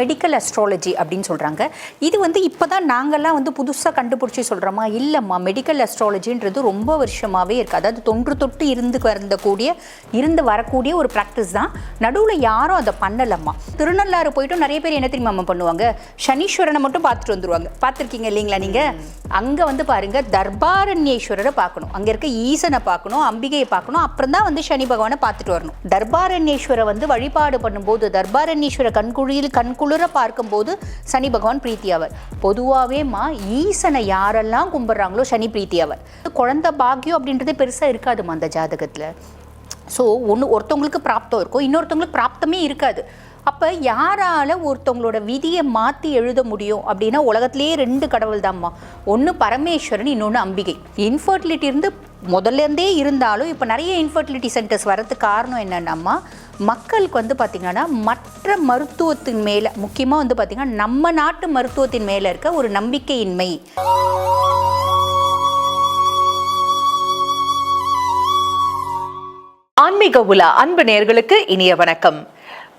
Medical astrology அப்படின்னு சொல்கிறாங்க இது வந்து இப்போ தான் நாங்கள்லாம் வந்து புதுசாக கண்டுபிடிச்சி சொல்கிறோமா இல்லைம்மா மெடிக்கல் அஸ்ட்ராலஜின்றது ரொம்ப வருஷமாகவே இருக்குது அதாவது தொன்று தொட்டு இருந்து வரக்கூடிய இருந்து வரக்கூடிய ஒரு ப்ராக்டிஸ் தான். நடுவில் யாரும் அதை பண்ணலம்மா. திருநள்ளாறு போயிட்டும் நிறைய பேர் என்ன தெரியுமா பண்ணுவாங்க? சனீஸ்வரனை மட்டும் பார்த்துட்டு வந்துருவாங்க. பார்த்துருக்கீங்க இல்லைங்களா நீங்கள் அங்கே வந்து பாருங்கள் தர்பாரண்யேஸ்வரரை பார்க்கணும். அங்கே இருக்க ஈசனை பார்க்கணும் அம்பிகையை பார்க்கணும். அப்புறம் தான் வந்து சனி பகவானை பார்த்துட்டு வரணும். தர்பாரண்யேஸ்வரை வந்து வழிபாடு பண்ணும்போது தர்பாரண்யேஸ்வர கண்குழியில் குளிர பார்க்கும்போது சனி பகவான் பிரீத்தியாவர் பொதுவாகவேம்மா ஈசனை யாரெல்லாம் கும்பிட்றாங்களோ சனி பிரீத்தி அவர் குழந்தை பாக்கியம் அப்படின்றதே பெருசாக இருக்காதுமா அந்த ஜாதகத்தில். ஸோ ஒன்று ஒருத்தவங்களுக்கு பிராப்தம் இருக்கும் இன்னொருத்தவங்களுக்கு பிராப்தமே இருக்காது. அப்போ யாரால ஒருத்தவங்களோட விதியை மாற்றி எழுத முடியும் அப்படின்னா உலகத்திலேயே ரெண்டு கடவுள் தான்மா ஒன்று பரமேஸ்வரன் இன்னொன்று அம்பிகை. இன்ஃபர்டிலிட்டி இருந்து முதல்ல இருந்தே இருந்தாலும் இப்போ நிறைய இன்ஃபர்டிலிட்டி சென்டர்ஸ் வரதுக்கு காரணம் என்னென்னம்மா மக்களுக்கு வந்து பார்த்திங்கன்னா மற்ற மருத்துவத்தின் மேலே முக்கியமாக வந்து பார்த்திங்கன்னா நம்ம நாட்டு மருத்துவத்தின் மேலே இருக்க ஒரு நம்பிக்கையின்மை. ஆன்மீக உலா அன்பு நேர்களுக்கு இனிய வணக்கம்.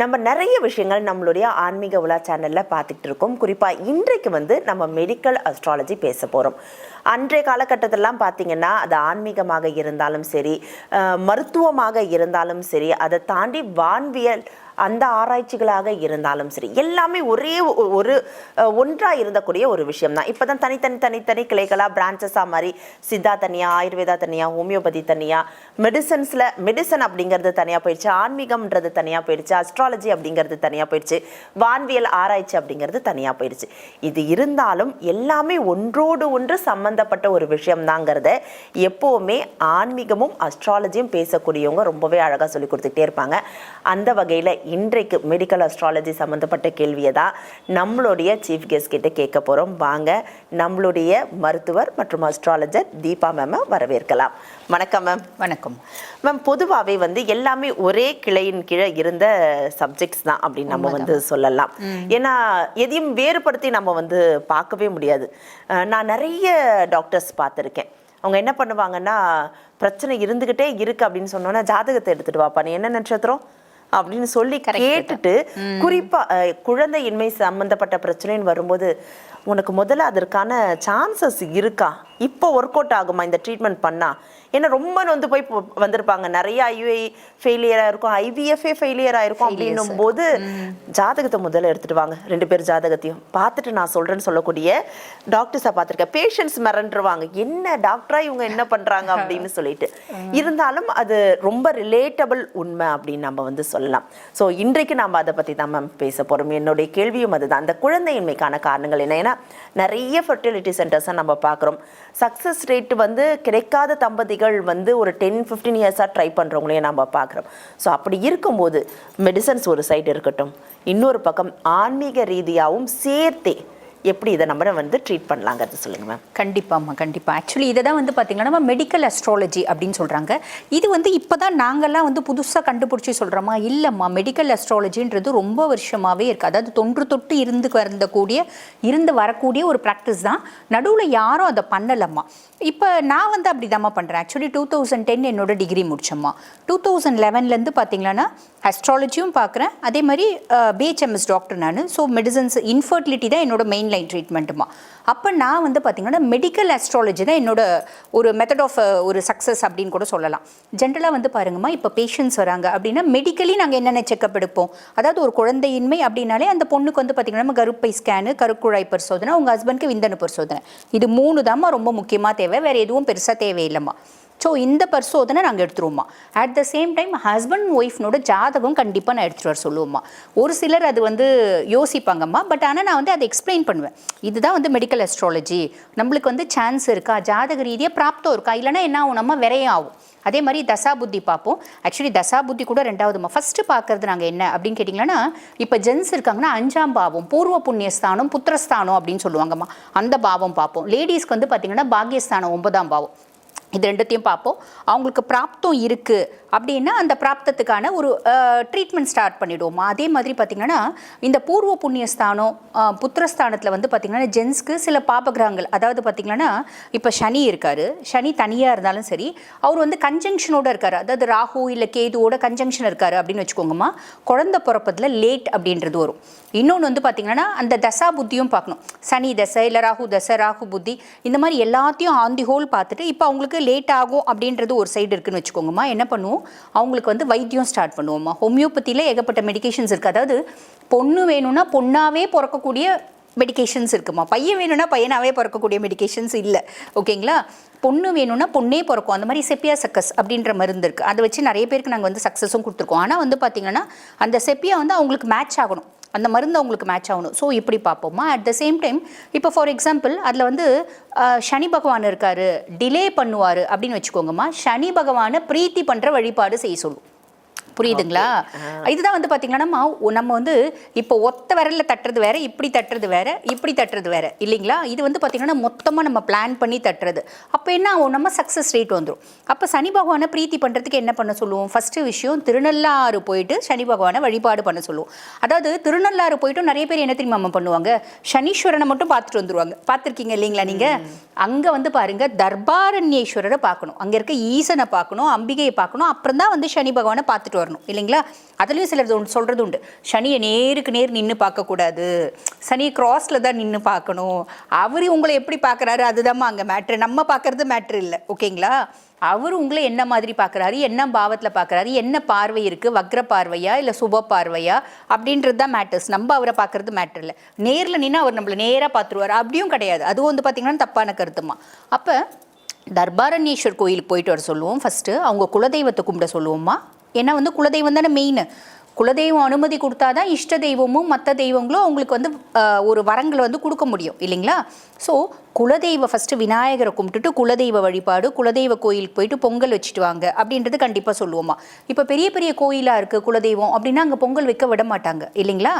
நம்ம நிறைய விஷயங்கள் நம்மளுடைய ஆன்மீக உலா சேனலில் பார்த்துட்டு இருக்கோம். குறிப்பாக இன்றைக்கு வந்து நம்ம மெடிக்கல் அஸ்ட்ராலஜி பேச போகிறோம் அன்றைய காலகட்டத்திலலாம் பார்த்தீங்கன்னா அது ஆன்மீகமாக இருந்தாலும் சரி மருத்துவமாக இருந்தாலும் சரி அதை தாண்டி வான்வியல் அந்த ஆராய்ச்சிகளாக இருந்தாலும் சரி எல்லாமே ஒரே ஒ- ஒரு ஒன்றாக இருந்தக்கூடிய ஒரு விஷயம் தான் இப்போ தான் தனித்தனி தனித்தனி கிளைகளாக பிரான்ச்சஸாக மாதிரி சித்தா தனியாக ஆயுர்வேதா தனியாக ஹோமியோபதி தனியாக மெடிசன்ஸில் மெடிசன் அப்படிங்கிறது தனியாக போயிடுச்சு ஆன்மீகம்ன்றது தனியாக போயிடுச்சு அஸ்ட்ராலஜி அப்படிங்கிறது தனியாக போயிடுச்சு வான்வியல் ஆராய்ச்சி அப்படிங்கிறது தனியாக போயிடுச்சு. இது இருந்தாலும் எல்லாமே ஒன்றோடு ஒன்று சம்பந்தப்பட்ட ஒரு விஷயம்தாங்கிறத எப்போவுமே ஆன்மீகமும் அஸ்ட்ராலஜியும் பேசக்கூடியவங்க ரொம்பவே அழகாக சொல்லி கொடுத்துக்கிட்டே இருப்பாங்க. அந்த வகையில் இன்றைக்கு மெடிக்கல் அஸ்ட்ராலஜி சம்மந்தப்பட்ட கேள்வியை தான் நம்மளுடைய சீஃப் கெஸ்ட் கிட்ட கேட்க போகிறோம் வாங்க நம்மளுடைய மருத்துவர் மற்றும் அஸ்ட்ராலஜர் தீபா மேமை வரவேற்கலாம். வணக்கம் மேம் வணக்கம். மேம் பொதுவாகவே வந்து எல்லாமே ஒரே கிளையின் கீழே இருந்த சப்ஜெக்ட்ஸ் தான் அப்படின்னு நம்ம வந்து சொல்லலாம். ஏன்னா எதையும் வேறுபடுத்தி நம்ம வந்து பார்க்கவே முடியாது. நான் நிறைய டாக்டர்ஸ் பார்த்துருக்கேன். அவங்க என்ன பண்ணுவாங்கன்னா பிரச்சனை இருந்துகிட்டே இருக்கு அப்படின்னு சொன்னோன்னா ஜாதகத்தை எடுத்துட்டு வாப்பா. நீ என்ன நட்சத்திரம்? அப்படின்னு சொல்லி கேட்டுட்டு குறிப்பா குழந்தையின்மை சம்பந்தப்பட்ட பிரச்சனைன்னு வரும்போது உனக்கு முதல்ல அதற்கான சான்சஸ் இருக்கா? இப்போ ஒர்க் அவுட் ஆகுமா? இந்த ட்ரீட்மெண்ட் பண்ணா? ஏன்னா ரொம்ப வந்து போய் வந்திருப்பாங்க. நிறைய ஐயுஐ ஃபெயிலியர் ஆயிருக்கும் ஐவிஎஃப்ஏ ஃபெயிலியர் ஆயிருக்கும் அப்படின்னும் போது ஜாதகத்தை முதல்ல எடுத்துட்டு வாங்க. ரெண்டு பேர் ஜாதகத்தையும். பார்த்துட்டு நான் சொல்றேன்னு சொல்லக்கூடிய டாக்டர்ஸை பார்த்துருக்கேன். பேஷண்ட்ஸ் மிரண்டுருவாங்க. என்ன டாக்டரா இவங்க என்ன பண்றாங்க? அப்படின்னு சொல்லிட்டு. இருந்தாலும் அது ரொம்ப ரிலேட்டபிள் உண்மை அப்படின்னு நம்ம வந்து சொல்லலாம். ஸோ இன்றைக்கு நம்ம அதை பத்தி தான் மேம் பேச போறோம். என்னுடைய கேள்வியும் அதுதான். அந்த குழந்தையின்மைக்கான காரணங்கள் என்ன? ஏன்னா நிறைய ஃபர்டிலிட்டி சென்டர்ஸை நம்ம பார்க்குறோம். சக்ஸஸ் ரேட் வந்து கிடைக்காத தம்பதிகள் வந்து ஒரு டென் ஃபிஃப்டீன் இயர்ஸாக ட்ரை பண்ணுறவங்களையும் நம்ம பார்க்குறோம். ஸோ அப்படி இருக்கும்போது மெடிசன்ஸ் ஒரு சைடு இருக்கட்டும். இன்னொரு பக்கம் ஆன்மீக ரீதியாகவும் சேர்த்தே எப்படி இதை நம்ம வந்து ட்ரீட் பண்ணலாங்கிறது சொல்லுங்கள் மேம் கண்டிப்பாம்மா கண்டிப்பாக ஆக்சுவலி இதை தான் வந்து பார்த்திங்கன்னா நம்ம மெடிக்கல் அஸ்ட்ராலஜி அப்படின்னு சொல்கிறாங்க இது வந்து இப்போ தான் நாங்கள்லாம் வந்து புதுசாக கண்டுபிடிச்சி சொல்கிறோமா இல்லைம்மா. மெடிக்கல் அஸ்ட்ராலஜின்றது ரொம்ப வருஷமாகவே இருக்குது அதாவது தொன்று தொட்டு இருந்து வரக்கூடிய இருந்து வரக்கூடிய ஒரு ப்ராக்டிஸ் தான். நடுவில் யாரும் அதை பண்ணலம்மா. இப்போ நான் வந்து அப்படி தாம்மா பண்ணுறேன் ஆக்சுவலி டூ தௌசண்ட் டென் என்னோட டிகிரி முடிச்சோம்மா. டூ தௌசண்ட் லெவன்லேருந்து பார்த்தீங்கன்னா அஸ்ட்ராலஜியும் பார்க்குறேன் அதே மாதிரி பிஹெச்எம்எஸ் டாக்டர் நான். ஸோ மெடிசன்ஸ் இன்ஃபர்டிலிட்டி தான் என்னோட மெயின் லைன் ட்ரீட்மெண்ட்டுமா அப்போ நான் வந்து பார்த்தீங்கன்னா மெடிக்கல் அஸ்ட்ராலஜி தான் என்னோட ஒரு மெத்தட் ஆஃப் ஒரு சக்ஸஸ் அப்படின்னு கூட சொல்லலாம். ஜென்ரலாக வந்து பாருங்கம்மா இப்போ பேஷண்ட்ஸ் வராங்க அப்படின்னா மெடிக்கலி நாங்கள் என்னென்ன செக்கப் எடுப்போம்? அதாவது ஒரு குழந்தையின்மை அப்படின்னாலே அந்த பொண்ணுக்கு வந்து பார்த்தீங்கன்னா நம்ம கருப்பை ஸ்கேனு கருக்குழாய் பரிசோதனை உங்கள் ஹஸ்பண்ட்க்கு விந்தணு பரிசோதனை. இது மூணு தாம்மா ரொம்ப முக்கியமாக தேவை வேறு எதுவும் பெருசாக தேவையில்லைம்மா. ஸோ இந்த பரிசோதனை நாங்கள் எடுத்துருவோம்மா. At the same time husband ஒய்ஃப்னோட ஜாதகம் கண்டிப்பாக நான் எடுத்துகிட்டு வர சொல்லுவோம்மா. ஒரு சிலர் அது வந்து யோசிப்பாங்கம்மா. பட் ஆனால் நான் வந்து அதை எக்ஸ்பிளைன் பண்ணுவேன். இதுதான் வந்து மெடிக்கல் அஸ்ட்ராலஜி நம்மளுக்கு வந்து சான்ஸ் இருக்கா? ஜாதக ரீதியாக பிராப்தம் இருக்கா? இல்லைன்னா என்ன ஆகும்? நம்ம விரையும் ஆகும். அதே மாதிரி தசா புத்தி பார்ப்போம். ஆக்சுவலி தசா புத்தி கூட ரெண்டாவதுமா ஃபஸ்ட்டு பார்க்கறது நாங்கள் என்ன அப்படின்னு கேட்டிங்கன்னா இப்போ ஜென்ஸ் இருக்காங்கன்னா அஞ்சாம் பாவம் பூர்வ புண்ணியஸ்தானம் புத்திரஸ்தானம் அப்படின்னு சொல்லுவாங்கம்மா. அந்த பாவம் பார்ப்போம். லேடிஸ்க்கு வந்து பார்த்திங்கன்னா பாக்யஸ்தானம் ஒன்பதாம் பாவம். இது ரெண்டுத்தையும் பார்ப்போம். அவங்களுக்கு பிராப்தம் இருக்குது அப்படின்னா அந்த பிராப்தத்துக்கான ஒரு ட்ரீட்மெண்ட் ஸ்டார்ட் பண்ணிவிடுவோம் அதே மாதிரி பார்த்திங்கன்னா இந்த பூர்வ புண்ணியஸ்தானம் புத்திரஸ்தானத்தில் வந்து பார்த்திங்கன்னா ஜென்ஸ்க்கு சில பாபகிரகங்கள் அதாவது பார்த்திங்கன்னா இப்போ சனி இருக்கார். சனி தனியாக இருந்தாலும் சரி அவர் வந்து கன்ஜங்ஷனோட இருக்கார். அதாவது ராகு இல்லை கேதுவோட கன்ஜங்ஷன் இருக்கார் அப்படின்னு வச்சுக்கோங்கம்மா. குழந்தை பிறப்பதில் லேட் அப்படின்றது வரும். இன்னொன்று வந்து பார்த்திங்கன்னா அந்த தசா புத்தியும் பார்க்கணும். சனி தசை இல்லை ராகு தசை ராகு புத்தி இந்த மாதிரி எல்லாத்தையும் ஆன் தி ஹோல் பார்த்துட்டு இப்போ அவங்களுக்கு லேட் ஆகும் அப்படின்றது ஒரு சைடு இருக்குன்னு வச்சுக்கோங்கம்மா. என்ன பண்ணுவோம்? அவங்களுக்கு வந்து வைத்தியம் ஸ்டார்ட் பண்ணுவோம்மா. ஹோமியோபதியில் ஏகப்பட்ட மெடிகேஷன்ஸ் இருக்குது அதாவது பொண்ணு வேணும்னா பொண்ணாவே பிறக்கக்கூடிய மெடிகேஷன்ஸ் இருக்குமா? பையன் வேணும்னா பையனாகவே பிறக்கக்கூடிய மெடிகேஷன்ஸ் இல்லை. ஓகேங்களா? பொண்ணு வேணும்னா பொண்ணே பிறக்கும். அந்த மாதிரி செப்பியா சக்கஸ் அப்படின்ற மருந்து இருக்குது அதை வச்சு நிறைய பேருக்கு நாங்கள் வந்து சக்ஸஸும் கொடுத்துருக்கோம். ஆனால் வந்து பார்த்திங்கன்னா அந்த செப்பியா வந்து அவங்களுக்கு மேட்ச் ஆகணும். அந்த மருந்து அவங்களுக்கு மேட்ச் ஆகணும். ஸோ இப்படி பார்ப்போமா? அட் த சேம் டைம் இப்போ ஃபார் எக்ஸாம்பிள் அதில் வந்து சனி பகவான் இருக்காரு டிலே பண்ணுவார் அப்படின்னு வச்சுக்கோங்கம்மா. சனி பகவானை பிரீத்தி பண்ணுற வழிபாடு செய்ய சொல்லும். புரியுதுங்களா? இதுதான் வந்து பார்த்தீங்கன்னா நம்ம வந்து இப்போ ஒத்த விரல்ல தட்டுறது வேற இப்படி தட்டுறது வேற இப்படி தட்டுறது வேற இல்லைங்களா? இது வந்து பார்த்தீங்கன்னா மொத்தமாக நம்ம பிளான் பண்ணி தட்டுறது. அப்போ என்ன ஆகும்? நம்ம சக்ஸஸ் ரேட் வந்துடும் அப்போ சனி பகவானை பிரீத்தி பண்ணுறதுக்கு என்ன பண்ண சொல்லுவோம்? ஃபர்ஸ்ட் விஷயம் திருநள்ளாறு போயிட்டு சனி பகவானை வழிபாடு பண்ண சொல்லுவோம். அதாவது திருநள்ளாறு போயிட்டு நிறைய பேர் என்ன தெரியுமா பண்ணுவாங்க? சனீஸ்வரனை மட்டும் பார்த்துட்டு வந்துருவாங்க. பார்த்துருக்கீங்க இல்லைங்களா நீங்கள் அங்கே வந்து பாருங்க தர்பாரண்யேஸ்வரரை பார்க்கணும். அங்கே இருக்க ஈசனை பார்க்கணும் அம்பிகையை பார்க்கணும். அப்புறம் தான் வந்து சனி பகவானை பார்த்துட்டு வரணும் இல்லைங்களா? அதுலேயும் சிலர் ஒன்று சொல்கிறது உண்டு. சனியை நேருக்கு நேர் நின்று பார்க்கக்கூடாது. சனியை கிராஸில் தான் நின்று பார்க்கணும். அவர் உங்களை எப்படி பார்க்குறாரு? அதுதாம்மா அங்கே மேட்ரு நம்ம பார்க்கறது மேட்ரு இல்லை ஓகேங்களா? அவர் உங்களை என்ன மாதிரி பார்க்குறாரு? என்ன பாவத்தில் பார்க்குறாரு? என்ன பார்வை இருக்குது வக்ர பார்வையா? இல்லை சுப பார்வையா? அப்படின்றது தான் மேட்டர்ஸ் நம்ம அவரை பார்க்குறது மேட்டர் இல்லை. நேரில் நின்று அவர் நம்மளை நேராக பார்த்துருவார். அப்படியும் கிடையாது. அதுவும் வந்து பார்த்திங்கன்னா தப்பான கருத்துமா அப்போ தர்பாரண்யேஸ்வர் கோயிலுக்கு போயிட்டு வர சொல்லுவோம் ஃபஸ்ட்டு அவங்க குலதெய்வத்தை கும்பிட சொல்லுவோம்மா. ஏன்னா வந்து குலதெய்வம் தானே மெயின் குலதெய்வம் அனுமதி கொடுத்தா தான் இஷ்ட தெய்வமும் மற்ற தெய்வங்களும் அவங்களுக்கு வந்து ஒரு வரங்களை வந்து கொடுக்க முடியும் இல்லைங்களா? ஸோ குலதெய்வ ஃபஸ்ட்டு விநாயகரை கும்பிட்டுட்டு குலதெய்வ வழிபாடு குலதெய்வ கோயிலுக்கு போயிட்டு பொங்கல் வச்சுட்டு வாங்க அப்படின்றது கண்டிப்பாக சொல்லுவோமா. இப்போ பெரிய பெரிய கோயிலாக இருக்குது குலதெய்வம் அப்படின்னா அங்கே பொங்கல் வைக்க விட மாட்டாங்க இல்லைங்களா?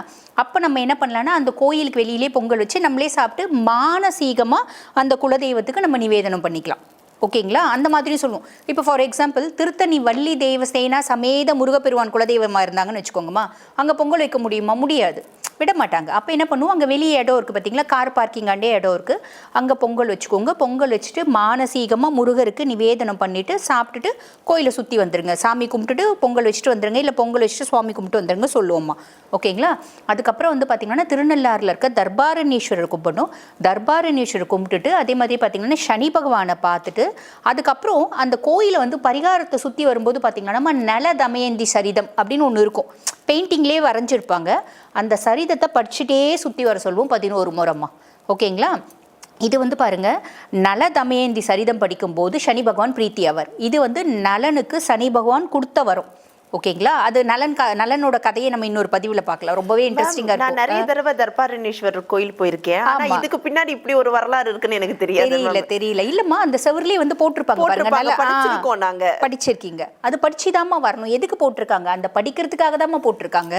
அப்போ நம்ம என்ன பண்ணலான்னா அந்த கோயிலுக்கு வெளியிலே பொங்கல் வச்சு நம்மளே சாப்பிட்டு மானசீகமாக அந்த குலதெய்வத்துக்கு நம்ம நிவேதனம் பண்ணிக்கலாம். ஓகேங்களா? அந்த மாதிரி சொல்லுவோம். இப்போ ஃபார் எக்ஸாம்பிள் திருத்தணி வள்ளி தேவசேனா சமேத முருகப்பெருவான் குலதெய்வமாக இருந்தாங்கன்னு வச்சுக்கோங்கம்மா. அங்கே பொங்கல் வைக்க முடியுமா? முடியாது. விட மாட்டாங்க. அப்போ என்ன பண்ணுவோம்? அங்கே வெளியே இடம் இருக்குது பார்த்தீங்களா கார் பார்க்கிங்காண்டே இடம் இருக்குது அங்கே பொங்கல் வச்சுக்கோங்க. பொங்கல் வச்சுட்டு மானசீகமாக முருகருக்கு நிவேதனம் பண்ணிவிட்டு சாப்பிட்டுட்டு கோயிலை சுற்றி வந்துருங்க. சாமி கும்பிட்டுட்டு பொங்கல் வச்சுட்டு வந்துருங்க. இல்லை பொங்கல் வச்சுட்டு சுவாமி கும்பிட்டு வந்துடுங்க சொல்லுவோம்மா. ஓகேங்களா? அதுக்கப்புறம் வந்து பார்த்திங்கன்னா திருநள்ளாறில் இருக்க தர்பாரணீஸ்வரர் கும்பிடணும். தர்பாரணீஸ்வரர் கும்பிட்டுட்டு அதே மாதிரி பார்த்திங்கன்னா சனி பகவானை பார்த்துட்டு அதுக்கப்புறம் அந்த கோயிலை வந்து பரிகாரத்தை சுற்றி வரும்போது பார்த்திங்கன்னா நம்ம நல தமயந்தி சரிதம் அப்படின்னு ஒன்று இருக்கும். பெயிண்டிங்லேயே வரைஞ்சிருப்பாங்க. அந்த சரிதத்தை படிச்சுட்டே சுற்றி வர சொல்லுவோம் பதினோரு முறம்மா ஓகேங்களா? இது வந்து பாருங்க நல தமயந்தி சரிதம் படிக்கும்போது சனி பகவான் பிரீத்தி அவர் இது வந்து நலனுக்கு சனி பகவான் கொடுத்த வரும். ஓகேங்களா? அது நலன் க நலனோட கதையை நம்ம இன்னொரு பதிவில் பார்க்கலாம். ரொம்பவே இன்ட்ரெஸ்டிங்காக நான் நிறைய தடவை தர்பாரண்யேஸ்வரர் கோயில் போயிருக்கேன். ஆனா ஆமா. இதுக்கு பின்னாடி இப்படி ஒரு வரலாறு இருக்குன்னு எனக்கு தெரியாது தெரியல தெரியல. இல்லம்மா அந்த செவர்லயே வந்து போட்டிருப்பாங்க படிச்சிருக்கோம் நாங்க. படிச்சிருக்கீங்க. அது படிச்சுதாம்மா வரணும். எதுக்கு போட்டிருக்காங்க? அந்த படிக்கிறதுக்காக தாம்மா போட்டிருக்காங்க.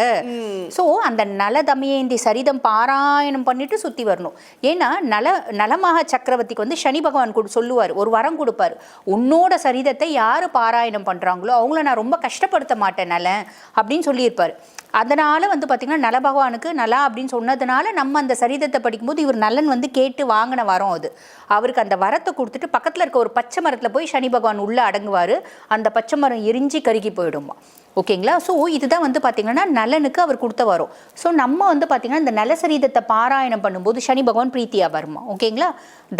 சோ அந்த நல தமயந்தி சரிதம் பாராயணம் பண்ணிட்டு சுத்தி வரணும். ஏன்னா நல நலமாக சக்கரவர்த்திக்கு வந்து சனி பகவான் கொடு சொல்லுவார். ஒரு வரம் கொடுப்பாரு. உன்னோட சரிதத்தை யாரு பாராயணம் பண்றாங்களோ அவங்கள நான் ரொம்ப கஷ்டப்படுத்த மாட்டேன் நலன் அப்படின்னு சொல்லியிருப்பார். அதனால வந்து பார்த்தீங்கன்னா நல பகவானுக்கு நலா அப்படின்னு சொன்னதுனால நம்ம அந்த சரிதத்தை படிக்கும்போது இவர் நலன் வந்து கேட்டு வாங்கின வரம் அது. அவருக்கு அந்த வரத்தை கொடுத்துட்டு பக்கத்தில் இருக்க ஒரு பச்சை மரத்தில் போய் சனி பகவான் உள்ளே அடங்குவார். அந்த பச்சை மரம் எரிஞ்சு கருகி போயிடுமா. ஓகேங்களா? ஸோ இதுதான் வந்து பார்த்தீங்கன்னா நலனுக்கு அவர் கொடுத்த வரும். ஸோ நம்ம வந்து பார்த்தீங்கன்னா இந்த நலசரீதத்தை பாராயணம் பண்ணும்போது சனி பகவான் பிரீத்தியாக வருமா? ஓகேங்களா?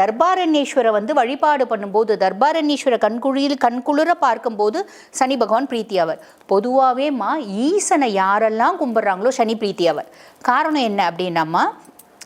தர்பாரண்யேஸ்வரை வந்து வழிபாடு பண்ணும்போது தர்பாரண்யேஸ்வர கண்குழியில் கண்குளிர பார்க்கும்போது சனி பகவான் பிரீத்தியாவர் பொதுவாகவேம்மா ஈசனை யாரெல்லாம் கும்பிட்றாங்களோ சனி பிரீத்தியாவர் காரணம் என்ன அப்படின்னாம்மா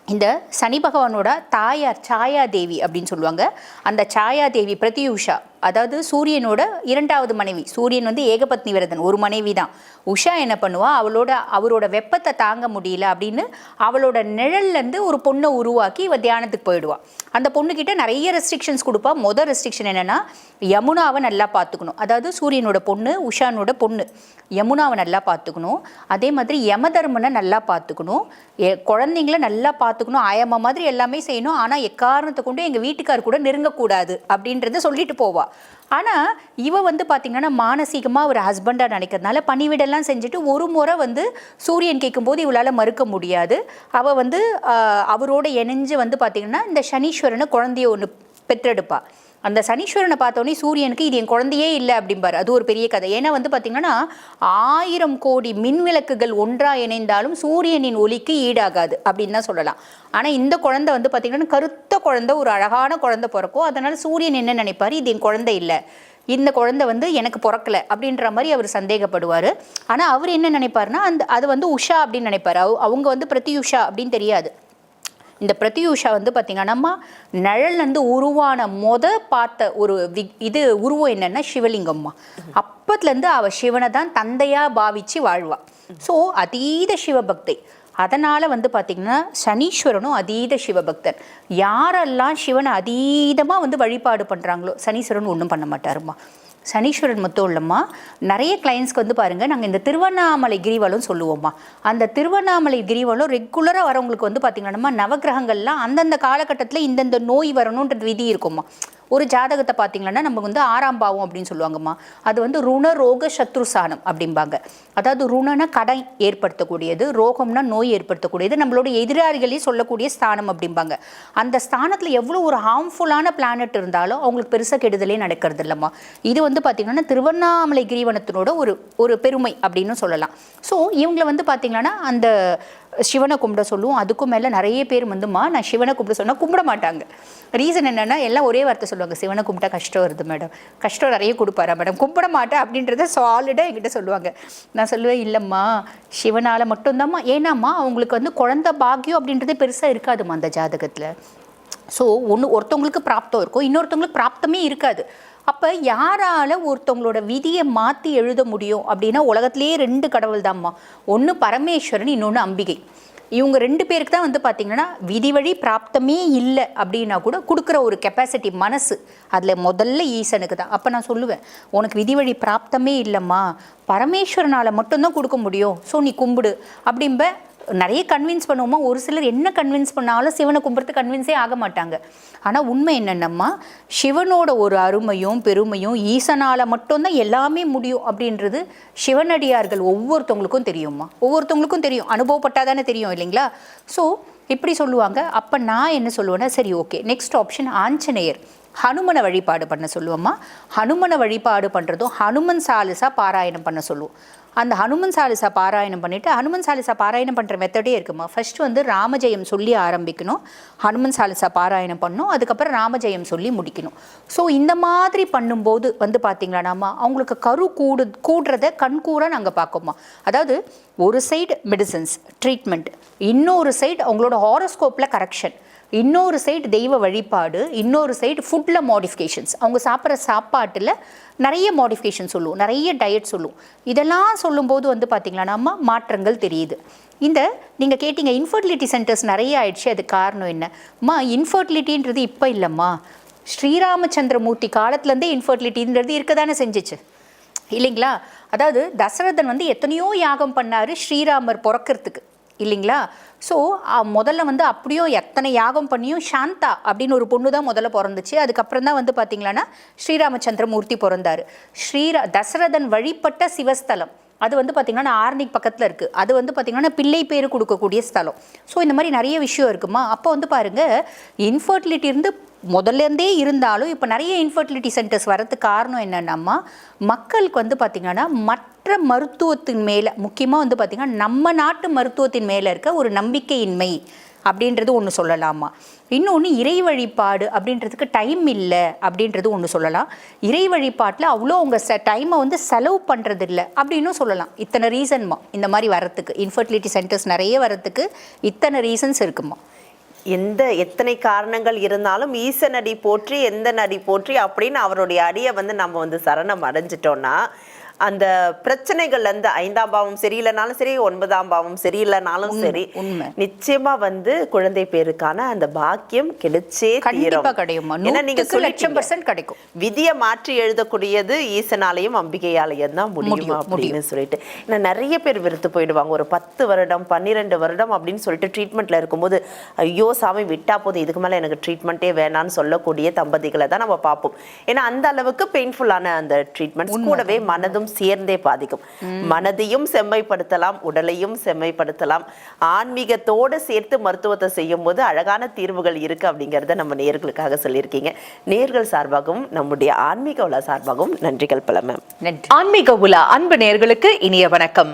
இந்த சனி பகவானோட தாயார் சாயா தேவி அப்படின்னு சொல்லுவாங்க. அந்த சாயா தேவி பிரத்யூஷா அதாவது சூரியனோட இரண்டாவது மனைவி. சூரியன் வந்து ஏகபத்னி விரதன் ஒரு மனைவி தான். உஷா என்ன பண்ணுவா? அவளோட அவரோட வெப்பத்தை தாங்க முடியல அப்படின்னு அவளோட நிழல்ல இருந்து ஒரு பொண்ணை உருவாக்கி இவ தியானத்துக்கு போயிடுவாள் அந்த பொண்ணுக்கிட்ட நிறைய ரெஸ்ட்ரிக்ஷன்ஸ் கொடுப்பா. மொதல் ரெஸ்ட்ரிக்ஷன் என்னென்னா யமுனாவை நல்லா பார்த்துக்கணும். அதாவது சூரியனோட பொண்ணு உஷானோட பொண்ணு. யமுனாவை நல்லா பார்த்துக்கணும். அதே மாதிரி யமதர்மனை நல்லா பார்த்துக்கணும். எ- குழந்தைங்கள நல்லா பார்த்துக்கணும் ஆயம்மா மாதிரி எல்லாமே செய்யணும். ஆனால் எக்காரணத்தை கொண்டு எங்கள் வீட்டுக்கார் கூட நெருங்கக்கூடாது அப்படின்றத சொல்லிட்டு போவா. ஆனால் இவ வந்து பார்த்திங்கன்னா மானசீகமாக ஒரு ஹஸ்பண்டாக நினைக்கிறதுனால பணிவிடெல்லாம் செஞ்சுட்டு ஒரு முறை வந்து சூரியன் கேட்கும்போது இவளால் மறுக்க முடியாது. அவள் வந்து அவரோட இணைஞ்சு வந்து பார்த்திங்கன்னா இந்த சனீஸ்வரனை குழந்தைய ஒன்று பெற்றெடுப்பாள் அந்த சனீஸ்வரனை பார்த்தோன்னே சூரியனுக்கு இது என் குழந்தையே இல்லை அப்படிம்பார். அது ஒரு பெரிய கதை. ஏன்னா வந்து பார்த்தீங்கன்னா ஆயிரம் கோடி மின் விளக்குகள் ஒன்றா இணைந்தாலும் சூரியனின் ஒலிக்கு ஈடாகாது அப்படின்னு தான் சொல்லலாம். ஆனால் இந்த குழந்தை வந்து பார்த்தீங்கன்னா கருத்த குழந்தை ஒரு அழகான குழந்தை பிறக்கும். அதனால் சூரியன் என்ன நினைப்பார்? இது என் குழந்தை இல்லை. இந்த குழந்தை வந்து எனக்கு பிறக்கல அப்படின்ற மாதிரி அவர் சந்தேகப்படுவார். ஆனால் அவர் என்ன நினைப்பாருன்னா அந்த அது வந்து உஷா அப்படின்னு நினைப்பார். அவ- அவங்க வந்து பிரத்யுஷா அப்படின்னு தெரியாது. இந்த பிரத்யூஷா வந்து பார்த்திங்கன்னா நிழல்லேருந்து உருவான மொத பார்த்த ஒரு வி இது உருவம் என்னென்னா சிவலிங்கம்மா. அப்பத்துலேருந்து அவள் சிவனை தான் தந்தையாக பாவிச்சு வாழ்வாள் ஸோ அதீத சிவபக்தி. அதனால் வந்து பார்த்திங்கன்னா சனீஸ்வரனும் அதீத சிவபக்தர் யாரெல்லாம் சிவனை அதீதமாக வந்து வழிபாடு பண்ணுறாங்களோ சனீஸ்வரன் ஒன்றும் பண்ண மாட்டாருமா சனீஸ்வரன் மட்டும் இல்லைம்மா. நிறைய கிளைண்ட்ஸ்க்கு வந்து பாருங்கள் நாங்கள் இந்த திருவண்ணாமலை கிரிவலம் சொல்லுவோம்மா. அந்த திருவண்ணாமலை கிரிவலம் ரெகுலராக வரவங்களுக்கு வந்து பார்த்திங்கன்னா நவகிரகங்கள்லாம் அந்தந்த காலகட்டத்தில் இந்தந்த நோய் வரணுன்றது விதி இருக்கும்மா. ஒரு ஜாதகத்தை பார்த்தீங்கன்னா நம்ம வந்து ஆறாம் பாவம் அப்படின்னு சொல்லுவாங்கம்மா. அது வந்து ருண ரோக சத்ருசானம் அப்படிம்பாங்க. அதாவது ருணனா கடன் ஏற்படுத்தக்கூடியது ரோகம்னா நோய் ஏற்படுத்தக்கூடியது நம்மளோட எதிராளிகளே சொல்லக்கூடிய ஸ்தானம் அப்படிம்பாங்க. அந்த ஸ்தானத்தில் எவ்வளோ ஒரு ஹார்ம்ஃபுல்லான பிளானட் இருந்தாலும் அவங்களுக்கு பெருசாக கெடுதலே நடக்கிறது இல்லைம்மா இது வந்து பார்த்திங்கன்னா திருவண்ணாமலை கிரிவனத்தினோட ஒரு ஒரு பெருமை அப்படின்னு சொல்லலாம். ஸோ இவங்களை வந்து பார்த்திங்கன்னா அந்த சிவனை கும்பிட சொல்லுவோம். அதுக்கும் மேலே நிறைய பேர் வந்துமா நான் சிவனை கும்பிட சொன்னால் கும்பிட மாட்டாங்க. ரீசன் என்னென்னா எல்லாம் ஒரே வார்த்தை சொல்லுவாங்க. சிவனை கும்பிட்டா கஷ்டம் வருது மேடம். கஷ்டம் நிறைய கொடுப்பாரா மேடம்? கும்பிட மாட்டேன் அப்படின்றத சாலிடாக என்கிட்ட சொல்லுவாங்க. நான் சொல்லுவேன் இல்லைம்மா சிவனால் மட்டும்தாம்மா. ஏன்னாம்மா அவங்களுக்கு வந்து குழந்தை பாக்கியம் அப்படின்றதே பெருசாக இருக்காதும்மா அந்த ஜாதகத்தில். ஸோ ஒன்று ஒருத்தவங்களுக்கு பிராப்தம் இருக்கும். இன்னொருத்தவங்களுக்கு பிராப்தமே இருக்காது. அப்போ யாரால ஒருத்தவங்களோட விதியை மாற்றி எழுத முடியும் அப்படின்னா உலகத்திலேயே ரெண்டு கடவுள் தான்மா ஒன்று பரமேஸ்வரன் இன்னொன்று அம்பிகை. இவங்க ரெண்டு பேருக்கு தான் வந்து பார்த்தீங்கன்னா விதி வழி பிராப்தமே இல்லை அப்படின்னா கூட கொடுக்குற ஒரு கெப்பாசிட்டி மனசு. அதில் முதல்ல ஈசனுக்கு தான். அப்போ நான் சொல்லுவேன் உனக்கு விதி வழி பிராப்தமே இல்லைம்மா. பரமேஸ்வரனால் மட்டும்தான் கொடுக்க முடியும். ஸோ நீ கும்பிடு. அப்படிம்ப நிறைய கன்வின்ஸ் பண்ணுவோமா? ஒரு சிலர் என்ன கன்வின்ஸ் பண்ணாலும் சிவனை கும்பிட்றது கன்வின்ஸே ஆக மாட்டாங்க. ஆனால் உண்மை என்னென்னம்மா? சிவனோட ஒரு அருமையும் பெருமையும் ஈசனால் மட்டும்தான் எல்லாமே முடியும் அப்படின்றது சிவனடியார்கள் ஒவ்வொருத்தவங்களுக்கும் தெரியுமா ஒவ்வொருத்தவங்களுக்கும் தெரியும். அனுபவப்பட்டால் தானே தெரியும் இல்லைங்களா? ஸோ இப்படி சொல்லுவாங்க. அப்போ நான் என்ன சொல்லுவேன்னா சரி ஓகே நெக்ஸ்ட் ஆப்ஷன் ஆஞ்சநேயர். ஹனுமனை வழிபாடு பண்ண சொல்லுவோம்மா. ஹனுமனை வழிபாடு பண்ணுறதும் ஹனுமன் சாலிசா பாராயணம் பண்ண சொல்லுவோம். அந்த ஹனுமன் சாலிசா பாராயணம் பண்ணிவிட்டு ஹனுமன் சாலிசா பாராயணம் பண்ணுற மெத்தடே இருக்குமா? ஃபர்ஸ்ட் வந்து ராமஜெயம் சொல்லி ஆரம்பிக்கணும். ஹனுமன் சாலிசா பாராயணம் பண்ணணும். அதுக்கப்புறம் ராமஜெயம் சொல்லி முடிக்கணும். ஸோ இந்த மாதிரி பண்ணும்போது வந்து பார்த்திங்களா நாம அவங்களுக்கு கரு கூடு கூடுறத கண்கூட நாங்கள் பார்க்கோமா அதாவது ஒரு சைடு மெடிசன்ஸ் ட்ரீட்மெண்ட் இன்னொரு சைடு அவங்களோட ஹாரோஸ்கோப்பில் கரெக்ஷன் இன்னொரு சைடு தெய்வ வழிபாடு இன்னொரு சைடு ஃபுட்டில் மாடிஃபிகேஷன்ஸ் அவங்க சாப்பிட்ற சாப்பாட்டில் நிறைய மாடிஃபிகேஷன் சொல்லுவோம் நிறைய டயட் சொல்லுவோம். இதெல்லாம் சொல்லும்போது வந்து பார்த்திங்களா நம்ம மாற்றங்கள் தெரியுது. இந்த நீங்கள் கேட்டிங்க இன்ஃபர்டிலிட்டி சென்டர்ஸ் நிறைய ஆயிடுச்சு அது காரணம் என்னம்மா இன்ஃபர்டிலிட்டின்றது இப்போ இல்லைம்மா. ஸ்ரீராமச்சந்திரமூர்த்தி காலத்துலேருந்தே இன்ஃபர்டிலிட்டின்றது இருக்க தானே செஞ்சிச்சு. இல்லைங்களா? அதாவது தசரதன் வந்து எத்தனையோ யாகம் பண்ணார் ஸ்ரீராமர் பிறக்கிறதுக்கு. இல்லைங்களா? ஸோ முதல்ல வந்து அப்படியும் எத்தனை யாகம் பண்ணியும் சாந்தா அப்படின்னு ஒரு பொண்ணு தான் முதல்ல பிறந்துச்சு. அதுக்கப்புறம் தான் வந்து பார்த்தீங்களான்னா ஸ்ரீராமச்சந்திரமூர்த்தி பிறந்தாரு. ஸ்ரீரா தசரதன் வழிபட்ட சிவஸ்தலம். அது வந்து பார்த்திங்கன்னா ஆர்னிக் பக்கத்தில் இருக்குது அது வந்து பார்த்திங்கன்னா பிள்ளை பேர் கொடுக்கக்கூடிய ஸ்தலம். ஸோ இந்த மாதிரி நிறைய விஷயம் இருக்குமா? அப்போ வந்து பாருங்கள் இன்ஃபர்டிலிட்டி இருந்து முதல்ல இருந்தே இருந்தாலும் இப்போ நிறைய இன்ஃபர்டிலிட்டி சென்டர்ஸ் வரதுக்கு காரணம் என்னென்னம்மா? மக்களுக்கு வந்து பார்த்திங்கன்னா மற்ற மருத்துவத்தின் மேலே முக்கியமாக வந்து பார்த்திங்கன்னா நம்ம நாட்டு மருத்துவத்தின் மேலே இருக்க ஒரு நம்பிக்கையின்மை. அப்படின்றது ஒன்று சொல்லலாமா? இன்னொன்று இறை வழிபாடு அப்படின்றதுக்கு டைம் இல்லை அப்படின்றது ஒன்று சொல்லலாம். இறை வழிபாட்டில் அவ்வளோ அவங்க ச டைமை வந்து செலவு பண்ணுறது இல்லை அப்படின்னும் சொல்லலாம். இத்தனை ரீசன்மா இந்த மாதிரி வரத்துக்கு இன்ஃபர்டிலிட்டி சென்டர்ஸ் நிறைய வரத்துக்கு இத்தனை ரீசன்ஸ் இருக்குமா? எந்த எத்தனை காரணங்கள் இருந்தாலும் ஈசனடி போற்றி எந்த நடி போற்றி அப்படின்னு அவருடைய அடியை வந்து நம்ம வந்து சரணம் அடைஞ்சிட்டோம்னா அந்த பிரச்சனைகள்ல இருந்து ஐந்தாம் பாவம் சரியில்லைனாலும் சரி ஒன்பதாம் பாவம் சரியில்லைனாலும் சரி. நிச்சயமா வந்து குழந்தை பேருக்கான அந்த பாக்கியம் கிடைச்சே கிடையுமா ஏன்னா நீங்க லட்சம். பர்சன்ட் கிடைக்கும். விதியை மாற்றி எழுதக்கூடியது ஈசனாலையும் அம்பிகையாலையும் தான் முடியும் அப்படின்னு சொல்லிட்டு. ஏன்னா நிறைய பேர் வெறுத்து போயிடுவாங்க. ஒரு பத்து வருடம் பன்னிரெண்டு வருடம் அப்படின்னு சொல்லிட்டு ட்ரீட்மெண்ட்ல இருக்கும்போது ஐயோ சாமி விட்டா போதும். இதுக்கு மேல எனக்கு ட்ரீட்மெண்ட்டே வேணாம்னு சொல்லக்கூடிய தம்பதிகளை தான் நம்ம பார்ப்போம். ஏன்னா அந்த அளவுக்கு பெயின்ஃபுல்லான அந்த ட்ரீட்மெண்ட் கூடவே மனதும் சேர்ந்தே பாதிக்கும். மனதையும் செம்மைப்படுத்தலாம் உடலையும் செம்மைப்படுத்தலாம். ஆன்மீகத்தோடு சேர்த்து மருத்துவத்தை செய்யும் போது அழகான தீர்வுகள் இருக்கு அப்படிங்கறத நம்ம நேர்களுக்காக சொல்லியிருக்கீங்க. நேர்கள் சார்பாகவும் நம்முடைய ஆன்மீக உலா சார்பாகவும் நன்றிகள் பல மேம் ஆன்மீக உலா அன்பு நேயர்களுக்கு இனிய வணக்கம்.